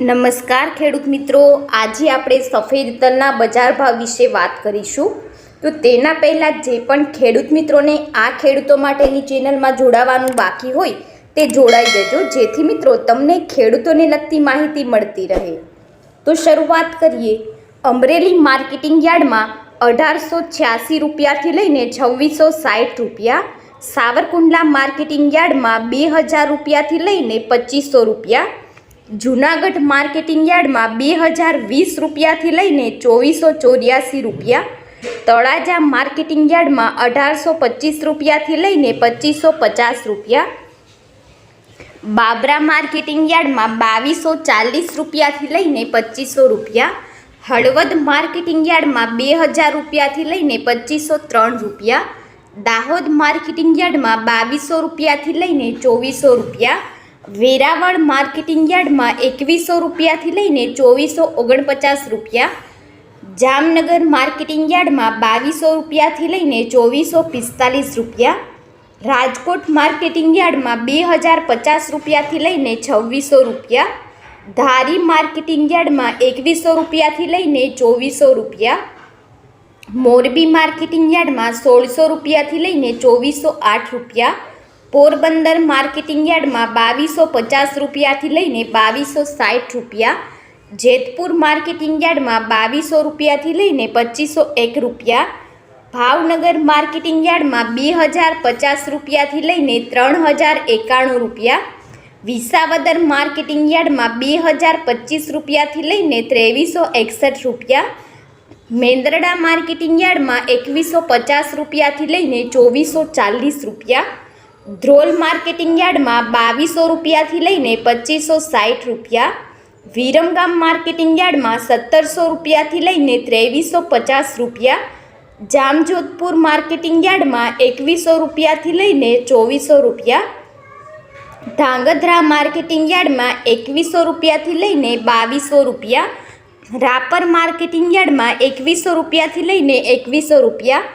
નમસ્કાર ખેડૂત મિત્રો. આજે આપણે સફેદ તલના બજાર ભાવ વિશે વાત કરીશું. તો તેના પહેલાં જે પણ ખેડૂત મિત્રોને આ ખેડૂતો માટેની ચેનલમાં જોડાવાનું બાકી હોય તે જોડાઈ જજો. જેથી મિત્રો તમને ખેડૂતોને લગતી માહિતી મળતી રહે. તો શરૂઆત કરીએ. અમરેલી માર્કેટિંગ યાર્ડમાં અઢારસો છ્યાસી રૂપિયાથી લઈને છવ્વીસો સાઠ રૂપિયા, સાવરકુંડલા માર્કેટિંગ યાર્ડમાં બે હજાર રૂપિયાથી લઈને પચીસો રૂપિયા જૂનાગઢ માર્કેટિંગ યાર્ડમાં બે હજાર વીસ રૂપિયાથી લઈને ચોવીસો ચોર્યાસી રૂપિયા, તળાજા માર્કેટિંગ યાર્ડમાં અઢારસો પચીસ રૂપિયાથી લઈને પચીસો પચાસ રૂપિયા, બાબરા માર્કેટિંગ યાર્ડમાં બાવીસો ચાલીસ રૂપિયાથી લઈને પચીસો રૂપિયા, હળવદ માર્કેટિંગ યાર્ડમાં બે હજાર રૂપિયાથી લઈને પચીસો ત્રણ રૂપિયા, દાહોદ માર્કેટિંગ યાર્ડમાં બાવીસો રૂપિયાથી લઈને ચોવીસો રૂપિયા વેરાવળ માર્કેટિંગ યાર્ડમાં એકવીસો રૂપિયાથી લઈને ચોવીસો ઓગણપચાસ રૂપિયા, જામનગર માર્કેટિંગ યાર્ડમાં બાવીસો રૂપિયાથી લઈને ચોવીસો પિસ્તાલીસ રૂપિયા, રાજકોટ માર્કેટિંગ યાર્ડમાં બે હજાર પચાસ રૂપિયાથી લઈને છવ્વીસો રૂપિયા, ધારી માર્કેટિંગ યાર્ડમાં એકવીસો રૂપિયાથી લઈને ચોવીસો રૂપિયા, મોરબી માર્કેટિંગ યાર્ડમાં સોળસો રૂપિયાથી લઈને ચોવીસો આઠ રૂપિયા પોરબંદર માર્કેટિંગ યાર્ડમાં બાવીસો પચાસ રૂપિયાથી લઈને બાવીસો સાઠ રૂપિયા, જેતપુર માર્કેટિંગ યાર્ડમાં બાવીસો રૂપિયાથી લઈને પચીસો એક રૂપિયા, ભાવનગર માર્કેટિંગ યાર્ડમાં બે હજાર પચાસ રૂપિયાથી લઈને ત્રણ હજાર એકાણું રૂપિયા, વિસાવદર માર્કેટિંગ યાર્ડમાં બે હજાર પચીસ રૂપિયાથી લઈને ત્રેવીસો એકસઠ રૂપિયા, મેંદરડા માર્કેટિંગ યાર્ડમાં એકવીસો પચાસ રૂપિયાથી લઈને ચોવીસો ચાલીસ રૂપિયા ધ્રોલ માર્કેટિંગ યાર્ડમાં બાવીસો રૂપિયાથી લઈને પચીસો સાઠ રૂપિયા, વિરમગામ માર્કેટિંગ યાર્ડમાં સત્તરસો રૂપિયાથી લઈને ત્રેવીસો પચાસ રૂપિયા, જામજોધપુર માર્કેટિંગ યાર્ડમાં એકવીસો રૂપિયાથી લઈને ચોવીસો રૂપિયા, ધાંગધ્રા માર્કેટિંગ યાર્ડમાં એકવીસો રૂપિયાથી લઈને બાવીસો રૂપિયા, રાપર માર્કેટિંગ યાર્ડમાં એકવીસો રૂપિયાથી લઈને એકવીસો રૂપિયા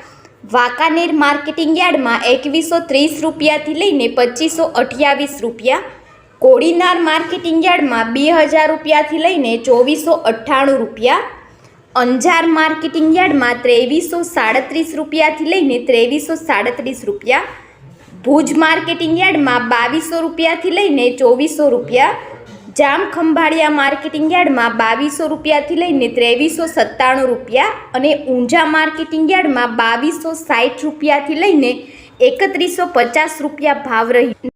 વાંકાનેર માર્કેટિંગ યાર્ડમાં એકવીસો ત્રીસ રૂપિયાથી લઈને પચીસો અઠ્યાવીસ રૂપિયા, કોડીનાર માર્કેટિંગ યાર્ડમાં બે હજાર રૂપિયાથી લઈને ચોવીસો અઠ્ઠાણું રૂપિયા, અંજાર માર્કેટિંગ યાર્ડમાં ત્રેવીસો સાડત્રીસ રૂપિયાથી લઈને ત્રેવીસો સાડત્રીસ રૂપિયા, ભુજ માર્કેટિંગ યાર્ડમાં બાવીસો રૂપિયાથી લઈને ચોવીસો રૂપિયા જામ ખંભાળિયા માર્કેટિંગ યાર્ડમાં બાવીસો રૂપિયાથી લઈને ત્રેવીસો સત્તાણું રૂપિયા અને ઊંઝા માર્કેટિંગ યાર્ડમાં બાવીસો સાઠ રૂપિયાથી લઈને એકત્રીસો પચાસ રૂપિયા ભાવ રહી